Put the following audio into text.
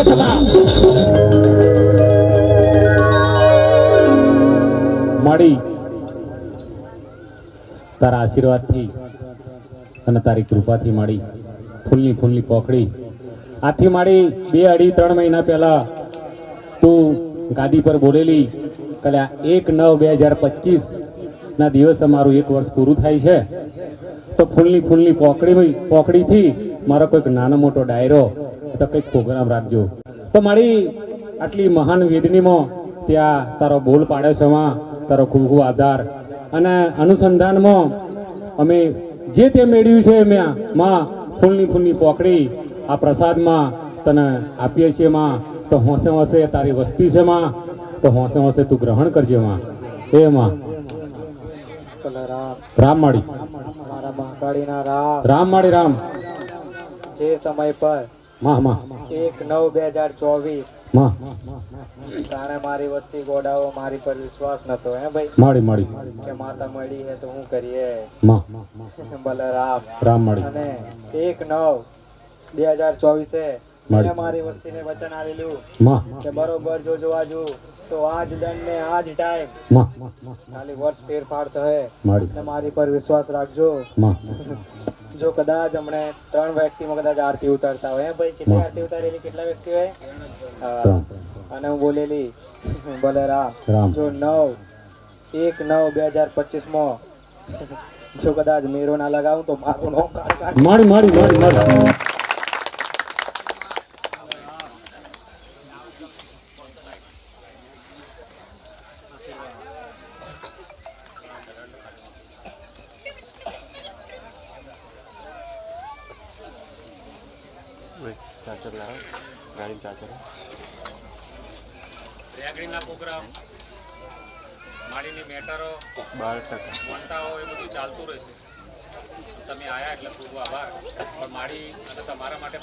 એકમાં મળી. તારા આશીર્વાદથી અને તારી કૃપાથી મળી. ફૂલની ફૂલની પોખડી આથી માડી બે અઢી ત્રણ મહિના પહેલા તું ગાદી પર બોલેલી કલ્યા એક નવ બે હજાર પચીસ ના દિવસે મારું એક વર્ષ પૂરું થાય છે. તો ફૂલની ફૂલની પોકડી પોકડીથી મારો કોઈક નાનો મોટો ડાયરો તો કંઈક પ્રોગ્રામ રાખજો. તો મારી આટલી મહાન વેદનીમાં ત્યાં તારો બોલ પાડ્યો છે એમાં તારો ખૂબ ખૂબ આધાર અને અનુસંધાનમાં અમે જે તે મેળવ્યું છે મેં માં ફૂલની ફૂલની પોકડી આ પ્રસાદમાં તને આપીએ છીએ માં. તો હોંશે હોંશે તારી વસ્તી છે માં. તો હોંશે હોંશે તું ગ્રહણ કરજે માં. એ માં. રામમાળી રામ માળી. મારા બંગાળીના રામ. રામ માળી રામ. જે સમય પર માં માં. એક નવ બે હજાર ચોવીસ. માં. તાણે મારી વસ્તી ગોડાઓ મારી પર વિશ્વાસ નતો હે ભાઈ? માડી માડી. કે માતા મળી હે તો હું કરીએ? માં. ભલે રામ. માળી અને એક નવ બે હજાર ચોવીસે મારી. મેં મારી વસ્તીને વચન આવેલું કે બરોબર જો જોવા જુ તો આજ દંડ ને આજ ટાઈમ ખાલી વર્ષ ફેરફાર થયે મારી પર વિશ્વાસ રાખજો. જો કદાચ હમણે ત્રણ વ્યક્તિમાં કદાચ આરતી ઉતારતા હોય. ભાઈ કેટલી આરતી ઉતારેલી? કેટલા વ્યક્તિ હોય? અને હું બોલેલી બોલે રામ. જો નવ એક નવ બે હજાર પચીસમાં જો કદાચ મેરો ના લગાવું તો મારું નો કાઢ. કાઢ માળી માળી. માળી માળી રેગડીના પ્રોગ્રામ માળીની મેટરો વાર્તાઓ એ બધું ચાલતું રહેશે. તમે આયા એટલે ખૂબ આભાર. પણ માળી અને તમારા માટે